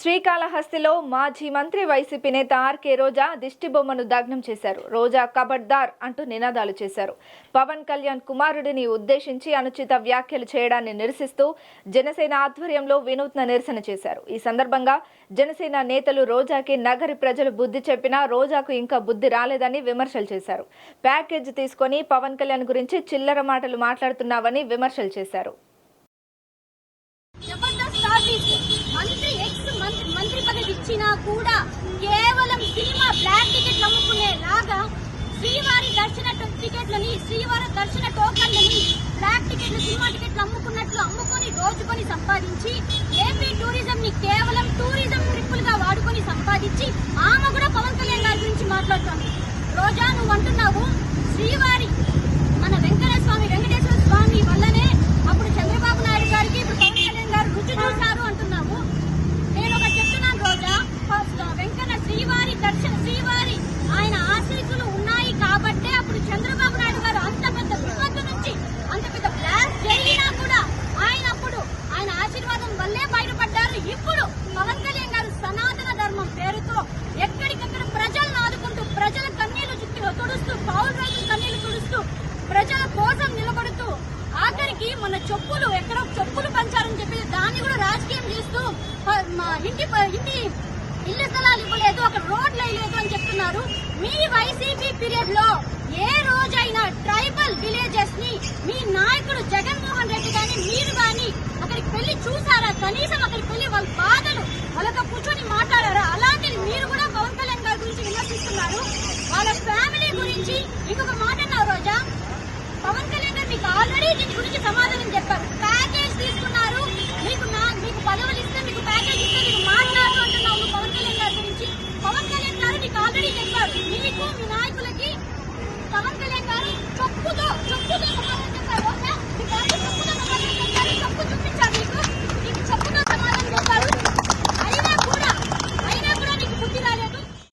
శ్రీకాళహస్తిలో మాజీ మంత్రి వైసీపీ నేత ఆర్కే రోజా దిష్టిబొమ్మను దగ్నం చేశారు. రోజా కబడ్దార్ అంటూ నినాదాలు చేశారు. పవన్ కళ్యాణ్ కుమారుడిని ఉద్దేశించి అనుచిత వ్యాఖ్యలు చేయడాన్ని నిరసిస్తూ జనసేన ఆధ్వర్యంలో వినూత్న నిరసన చేశారు. ఈ సందర్భంగా జనసేన నేతలు రోజాకి నగరి ప్రజలు బుద్ధి చెప్పినా రోజాకు ఇంకా బుద్ధి రాలేదని విమర్శలు చేశారు. ప్యాకేజ్ తీసుకొని పవన్ కళ్యాణ్ గురించి చిల్లర మాటలు మాట్లాడుతున్నావని విమర్శలు చేశారు జబర్దస్త్ ఆర్టిస్ట్ మంత్రి ఎక్స్ మంత్రి వచ్చినా కూడా కేవలం సినిమా బ్లాక్ టికెట్లు అమ్ముకునే లాగా శ్రీవారి దర్శన టికెట్లని శ్రీవారి దర్శన టోకన్లని బ్లాక్ టికెట్లు సినిమా టికెట్లు అమ్ముకున్నట్లు అమ్ముకొని దోచుకొని సంపాదించి ఏపీ టూరిజం ని కేవలం టూరిజం ట్రిప్పులుగా వాడుకొని సంపాదించి ఆమె కూడా పవన్ కళ్యాణ్ గారి గురించి మాట్లాడుతోంది. రోజా నువ్వు అంటున్నావు ఇంటి ఇంటి ఇల్లు స్థలాలు ఇవ్వలేదు అక్కడ రోడ్లు వేయలేదు అని చెప్తున్నారు. మీ వైసీపీ పీరియడ్లో ఏ రోజైనా ట్రైబల్ విలేజెస్ని మీ నాయకుడు జగన్మోహన్ రెడ్డి గాని మీరు గాని అక్కడికి వెళ్ళి చూసారా? కనీసం అక్కడికి